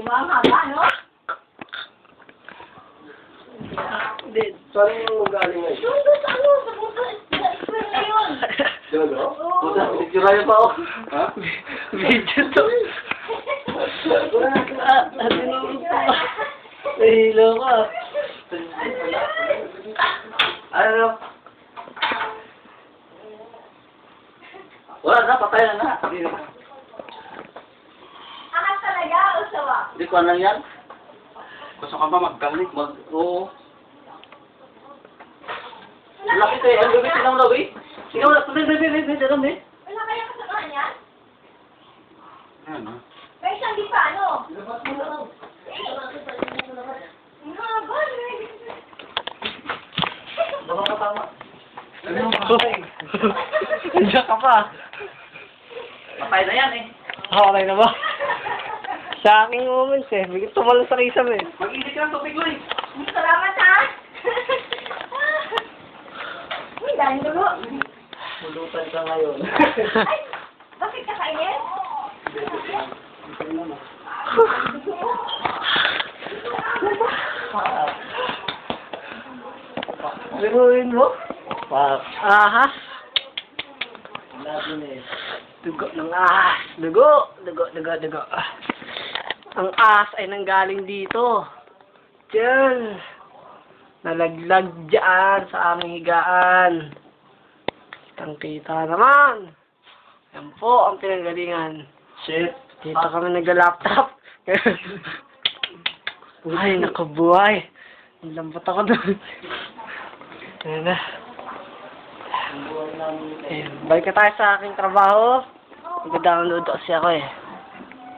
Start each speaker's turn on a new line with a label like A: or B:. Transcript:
A: ba ang haba, no?
B: Hindi, saan mo galing ngayon?
A: Doon doon sa ano, sa puso, sa na yun.
B: No? Puta, pa ako. Ha?
C: Video to.
B: Ah, tinuro ko. Nahilo. Ano? Wala na, patay na na. Hindi ko anong yan.
C: Gusto ka ba maggaling?
B: Mag, oo. Laki tayo. Ang gabi, sinaw na, eh. Sinaw na. Hindi, hindi, hindi, hindi, hindi.
A: Wala kaya kasamahan yan?
C: Ayan, ah.
A: May isang di pa, ano? Ang haba, eh.
B: Baka katama.
C: Andiyan ka pa.
B: Patay na yan, eh.
C: Okay na ba? Sa aking moments eh. Bigit tumalon sa kisam eh.
B: Mag-iisip ka ng tubig mo, eh.
A: Salamat, ha? Uy, dahil dulo.
B: Pulutan ka ngayon.
A: Ay, bakit kakainin?
B: Biruin mo?
C: Wow. Ahas.
B: Labi na, eh.
C: Dugo ng ahas. Dugo. Dugo, dugo, dugo. Ang ahas ay nanggaling dito. Diyan. Nalaglag dyan sa aming higaan. Kitang kita naman. Yan po ang pinanggalingan.
B: Shit.
C: Dito kami nagla-laptop. Ay, nakabuhay. Ang lambot ako doon. Ayan na. Ayun, balik na tayo sa aking trabaho. Nag-download kasi ako eh.